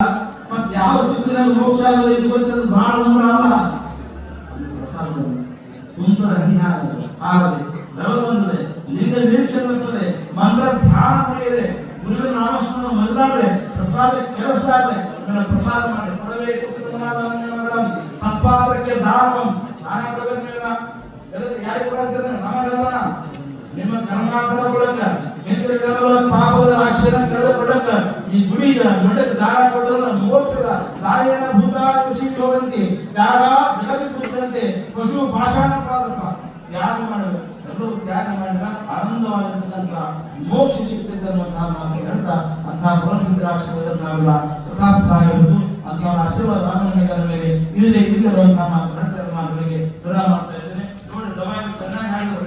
ಮತ್ ಯಾವ ತುತ್ತಿನ ಮೋಕ್ಷ ಆಗಲ್ಲ ಇದು ಗೊತ್ತದ ಬಹಳ ಉಂಗ್ರ ಅಲ್ಲ. ಕುಂತರ ಹನಿ ಹಾರದೆ ದ್ರವ ಬಂದರೆ ಲಿಂಗ ನಿರೀಕ್ಷೆ ಬರ್ತದೆ ಮಂತ್ರ ಧ್ಯಾನ ನಡೆಯದೆ ಗುರುವಿನ ನಾಮಸ್ಮರಣ ಮಲ್ಲಾರೆ ಪ್ರಸಾದ ಕೇಳಿಸ್ತಾರೆ ನನ್ನ ಪ್ರಸಾದ ಮಾಡಿ ಕೊಡಬೇಕು ತಪ್ಪಾದಕ್ಕೆ ದಾನವಂ. ನಾನೇ ಕೊಡಬೇಕು ಯಾರಿಗೆ ಕೊಡಂತಾರೆ ನಮಗಲ್ಲ ನಿಮ್ಮ ಕೊಡಕ ಈ ಗುಡಿಗ ದೊಡ್ಡಕ್ಕೆ ದಾರ ಕೊಡೋದ್ರ ಮೋಕ್ಷದ ದಾರಿಯನ ಭೂತ ಕೃಷಿ ಹೋಗಂತೆ ದಾರ ಬೆಳಗ್ಗೆ ಕುರಿತಂತೆ ಪಶು ಪಾಷಾಣ ಪ್ರಾದಕ ತ್ಯಾಗ ಮಾಡಬೇಕು ಎಲ್ಲರೂ ತ್ಯಾಗ ಮಾಡಿದ ಆನಂದವಾಗಿರ್ತಕ್ಕಂಥ ಮೋಕ್ಷ ಸಿಗ್ತೈತೆ ಅನ್ನುವಂತಹ ಮಾತು ಹೇಳ್ತಾ ಅಂತಹ ಪುರಂದ್ರ ಆಶೀರ್ವಾದ ನಾವೆಲ್ಲ ಅಂತ ಅಂತಹ ಆಶೀರ್ವಾದ ಆನಂದಗಳ ಮೇಲೆ ಇಲ್ಲದೆ ಇಲ್ಲದಂತಹ ಮಾತು ಹೇಳ್ತಾರೆ ಮಾತುಗಳಿಗೆ ವಿರಾಮ ಮಾಡ್ತಾ ಇದ್ದೇನೆ. ನೋಡಿ, ದವಾಯಿ ಚೆನ್ನಾಗಿ ಹೇಳಿದ್ರು.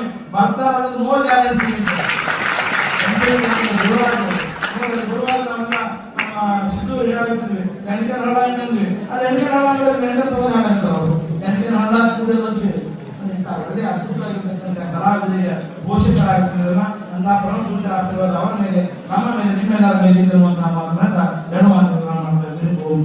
ಬರ್ತಾರೆ ಅನ್ನೋದು ನೋ ಗ್ಯಾರಂಟಿ ಗುರುವಾರ ನಮ್ಮ ನಮ್ಮ ಸಿದ್ದು ಹೇಳಾಗ್ತದ್ವಿ ಗಣಿತ ಹಳ್ಳ ಅಂತಂದ್ವಿ ಅದು ಎಣ್ಣಿನ ಹಳ್ಳ ಅಂದ್ರೆ ಗಣಿತ ತಗೊಂಡು ಹಾಡಂತ ಅವರು ಅಂತ ಪ್ರಮುಖ ಆಶೀರ್ವಾದ ಅವರ ಮೇಲೆ, ನಮ್ಮ ಮೇಲೆ ನಿಮ್ಮೆಲ್ಲರ ಮೇಲೆ ಇರುವಂತಹ ಮಾತನಾಡ್ತಾ ಹೇಳುವಂತಹ ನಮ್ಮ ಓಂ